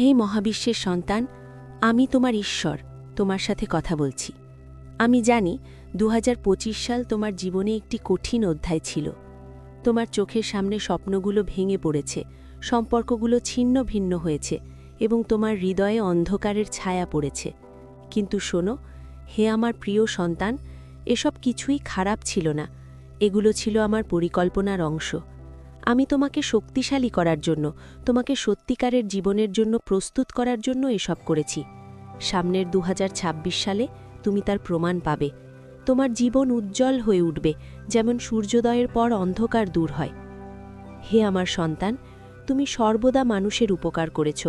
হে মহাবিশ্বের সন্তান, আমি তোমার ঈশ্বর, তোমার সাথে কথা বলছি। আমি জানি দু হাজার পঁচিশ সাল তোমার জীবনে একটি কঠিন অধ্যায় ছিল। তোমার চোখের সামনে স্বপ্নগুলো ভেঙে পড়েছে, সম্পর্কগুলো ছিন্ন ভিন্ন হয়েছে এবং তোমার হৃদয়ে অন্ধকারের ছায়া পড়েছে। কিন্তু শোনো, হে আমার প্রিয় সন্তান, এসব কিছুই খারাপ ছিল না। এগুলো ছিল আমার পরিকল্পনার অংশ। আমি তোমাকে শক্তিশালী করার জন্য, তোমাকে সত্যিকারের জীবনের জন্য প্রস্তুত করার জন্য এসব করেছি। সামনের দু হাজার ছাব্বিশ সালে তুমি তার প্রমাণ পাবে। তোমার জীবন উজ্জ্বল হয়ে উঠবে, যেমন সূর্যোদয়ের পর অন্ধকার দূর হয়। হে আমার সন্তান, তুমি সর্বদা মানুষের উপকার করেছ।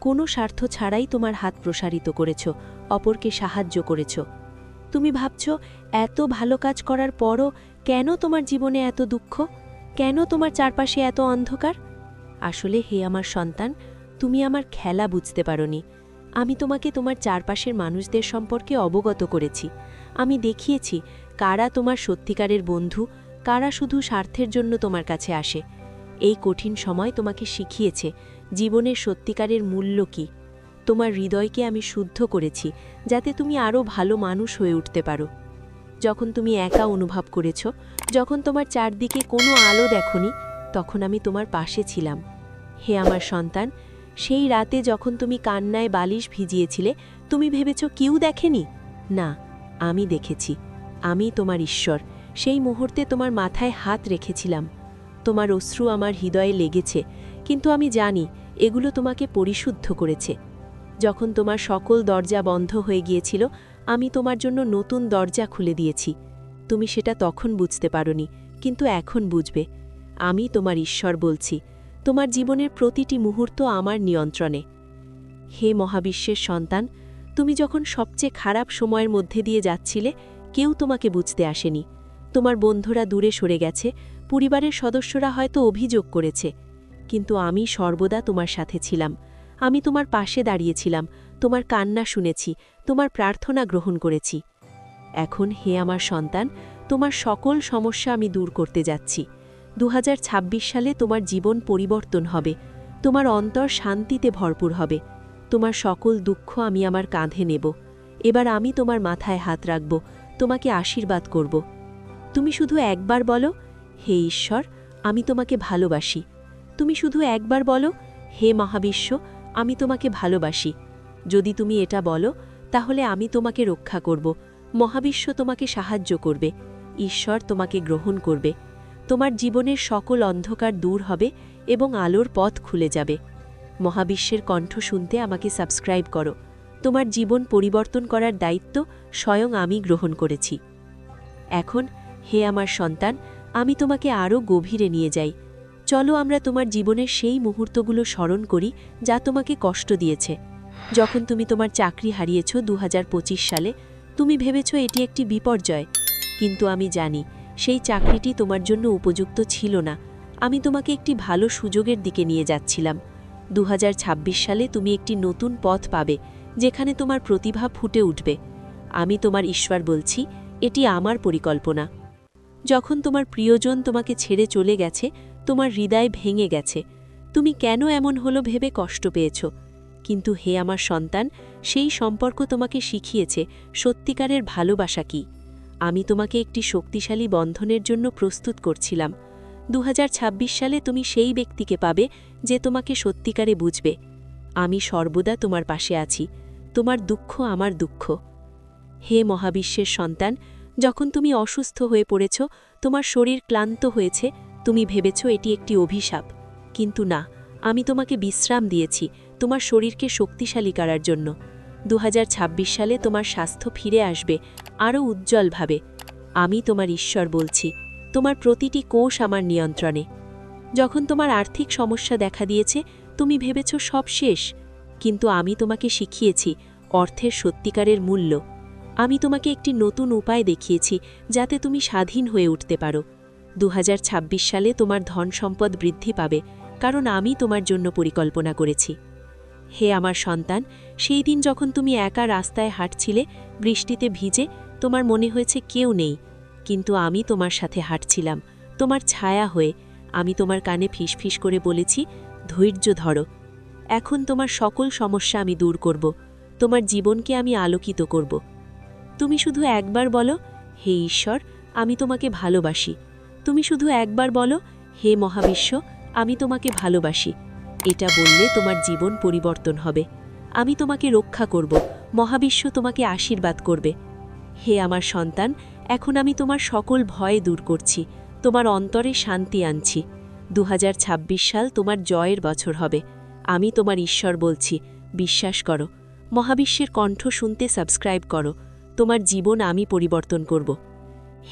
কোনো স্বার্থ ছাড়াই তোমার হাত প্রসারিত করেছ, অপরকে সাহায্য করেছ। তুমি ভাবছ, এত ভালো কাজ করার পরও কেন তোমার জীবনে এত দুঃখ? কেন তোমার চারপাশে এত অন্ধকার? আসলে হে আমার সন্তান, তুমি আমার খেলা বুঝতে পারোনি। আমি তোমাকে তোমার চারপাশের মানুষদের সম্পর্কে অবগত করেছি। আমি দেখিয়েছি কারা তোমার সত্যিকারের বন্ধু, কারা শুধু স্বার্থের জন্য তোমার কাছে আসে। এই কঠিন সময় তোমাকে শিখিয়েছে জীবনের সত্যিকারের মূল্য কী। তোমার হৃদয়কে আমি শুদ্ধ করেছি যাতে তুমি আরও ভালো মানুষ হয়ে উঠতে পারো। যখন তুমি একা অনুভব করেছ, যখন তোমার চারদিকে কোনো আলো দেখনি, তখন আমি তোমার পাশে ছিলাম। হে আমার সন্তান, সেই রাতে যখন তুমি কান্নায় বালিশ ভিজিয়েছিলে, তুমি ভেবেছ কেউ দেখেনি? না, আমি দেখেছি। আমি তোমার ঈশ্বর। সেই মুহূর্তে তোমার মাথায় হাত রেখেছিলাম। তোমার অশ্রু আমার হৃদয়ে লেগেছে, কিন্তু আমি জানি এগুলো তোমাকে পরিশুদ্ধ করেছে। যখন তোমার সকল দরজা বন্ধ হয়ে গিয়েছিল আমি তোমার জন্য নতুন দরজা খুলে দিয়েছি। তুমি সেটা তখন বুঝতে পারোনি, কিন্তু এখন বুঝবে। আমি তোমার ঈশ্বর বলছি, তোমার জীবনের প্রতিটি মুহূর্ত আমার নিয়ন্ত্রণে। হে মহাবিশ্বের সন্তান, তুমি যখন সবচেয়ে খারাপ সময়ের মধ্যে দিয়ে যাচ্ছিলে, কেউ তোমাকে বুঝতে আসেনি। তোমার বন্ধুরা দূরে সরে গেছে, পরিবারের সদস্যরা হয়তো অভিযোগ করেছে, কিন্তু আমি সর্বদা তোমার সাথে ছিলাম। আমি তোমার পাশে দাঁড়িয়েছিলাম, তোমার কান্না শুনেছি, তোমার প্রার্থনা গ্রহণ করেছি। এখন হে আমার সন্তান, তোমার সকল সমস্যা আমি দূর করতে যাচ্ছি। দু হাজার ছাব্বিশ সালে তোমার জীবন পরিবর্তন হবে, তোমার অন্তর শান্তিতে ভরপুর হবে, তোমার সকল দুঃখ আমি আমার কাঁধে নেব। এবার আমি তোমার মাথায় হাত রাখব, তোমাকে আশীর্বাদ করব। তুমি শুধু একবার বলো, হে ঈশ্বর, আমি তোমাকে ভালোবাসি। তুমি শুধু একবার বলো, হে মহাবিশ্ব আমি তোমাকে ভালোবাসি। যদি তুমি এটা বলো, তাহলে আমি তোমাকে রক্ষা করব। মহাবিশ্ব তোমাকে সাহায্য করবে। ঈশ্বর তোমাকে গ্রহণ করবে। তোমার জীবনের সকল অন্ধকার দূর হবে এবং আলোর পথ খুলে যাবে। মহাবিশ্বের কণ্ঠ শুনতে আমাকে সাবস্ক্রাইব করো। তোমার জীবন পরিবর্তন করার দায়িত্ব স্বয়ং আমি গ্রহণ করেছি। এখন, হে আমার সন্তান, আমি তোমাকে আরও গভীরে নিয়ে যাই। চলো আমরা তোমার জীবনের সেই মুহূর্তগুলো স্মরণ করি, যা তোমাকে কষ্ট দিয়েছে। যখন তুমি তোমার চাকরি হারিয়েছ দু সালে, তুমি ভেবেছ এটি একটি বিপর্যয়। কিন্তু আমি জানি, সেই চাকরিটি তোমার জন্য উপযুক্ত ছিল না। আমি তোমাকে একটি ভালো সুযোগের দিকে নিয়ে যাচ্ছিলাম। দু হাজার ছাব্বিশ সালে তুমি একটি নতুন পথ পাবে, যেখানে তোমার প্রতিভা ফুটে উঠবে। আমি তোমার ঈশ্বর বলছি, এটি আমার পরিকল্পনা। যখন তোমার প্রিয়জন তোমাকে ছেড়ে চলে গেছে তোমার হৃদয় ভেঙে গেছে। তুমি কেন এমন হলো ভেবে কষ্ট পেয়েছ? কিন্তু হে আমার সন্তান, সেই সম্পর্ক তোমাকে শিখিয়েছে, সত্যিকারের ভালোবাসা কি? আমি তোমাকে একটি শক্তিশালী বন্ধনের জন্য প্রস্তুত করছিলাম। দু হাজার ছাব্বিশ সালে তুমি সেই ব্যক্তিকে পাবে যে তোমাকে সত্যিকারে বুঝবে। আমি সর্বদা তোমার পাশে আছি। তোমার দুঃখ আমার দুঃখ। হে মহাবিশ্বের সন্তান, যখন তুমি অসুস্থ হয়ে পড়েছ, তোমার শরীর ক্লান্ত হয়েছে তুমি ভেবেছ এটি একটি অভিশাপ। কিন্তু না, আমি তোমাকে বিশ্রাম দিয়েছি তোমার শরীরকে শক্তিশালী করার জন্য। দু হাজার ছাব্বিশ সালে তোমার স্বাস্থ্য ফিরে আসবে আরও উজ্জ্বলভাবে। আমি তোমার ঈশ্বর বলছি, তোমার প্রতিটি কোষ আমার নিয়ন্ত্রণে। যখন তোমার আর্থিক সমস্যা দেখা দিয়েছে, তুমি ভেবেছ সব শেষ। কিন্তু আমি তোমাকে শিখিয়েছি অর্থের সত্যিকারের মূল্য। আমি তোমাকে একটি নতুন উপায় দেখিয়েছি যাতে তুমি স্বাধীন হয়ে উঠতে পারো। দু হাজার ছাব্বিশ সালে তোমার ধন সম্পদ বৃদ্ধি পাবে, কারণ আমি তোমার জন্য পরিকল্পনা করেছি। হে আমার সন্তান, সেই দিন যখন তুমি একা রাস্তায় হাঁটছিলে, বৃষ্টিতে ভিজে, তোমার মনে হয়েছে কেউ নেই। কিন্তু আমি তোমার সাথে হাঁটছিলাম, তোমার ছায়া হয়ে, আমি তোমার কানে ফিসফিস করে বলেছি, ধৈর্য ধরো। এখন তোমার সকল সমস্যা আমি দূর করব, তোমার জীবনকে আমি আলোকিত করব। তুমি শুধু একবার বলো, হে ঈশ্বর, আমি তোমাকে ভালোবাসি। তুমি শুধু একবার বলো, হে মহাবিশ্ব, আমি তোমাকে ভালোবাসি। এটা বললে তোমার জীবন পরিবর্তন হবে। আমি তোমাকে রক্ষা করব। মহাবিশ্ব তোমাকে আশীর্বাদ করবে। হে আমার সন্তান, এখন আমি তোমার সকল ভয় দূর করছি। তোমার অন্তরে শান্তি আনছি। দু হাজার ছাব্বিশ সাল তোমার জয়ের বছর হবে। আমি তোমার ঈশ্বর বলছি, বিশ্বাস করো। মহাবিশ্বের কণ্ঠ শুনতে সাবস্ক্রাইব করো। তোমার জীবন আমি পরিবর্তন করব।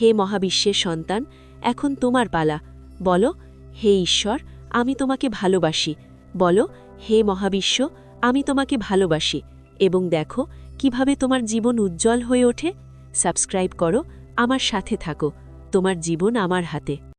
হে মহাবিশ্বের সন্তান এখন তোমার পালা। বলো, হে ঈশ্বর, আমি তোমাকে ভালোবাসি। বলো, হে মহাবিশ্ব, আমি তোমাকে ভালোবাসি। এবং দেখো, কীভাবে তোমার জীবন উজ্জ্বল হয়ে ওঠে। সাবস্ক্রাইব করো, আমার সাথে থাকো। তোমার জীবন আমার হাতে।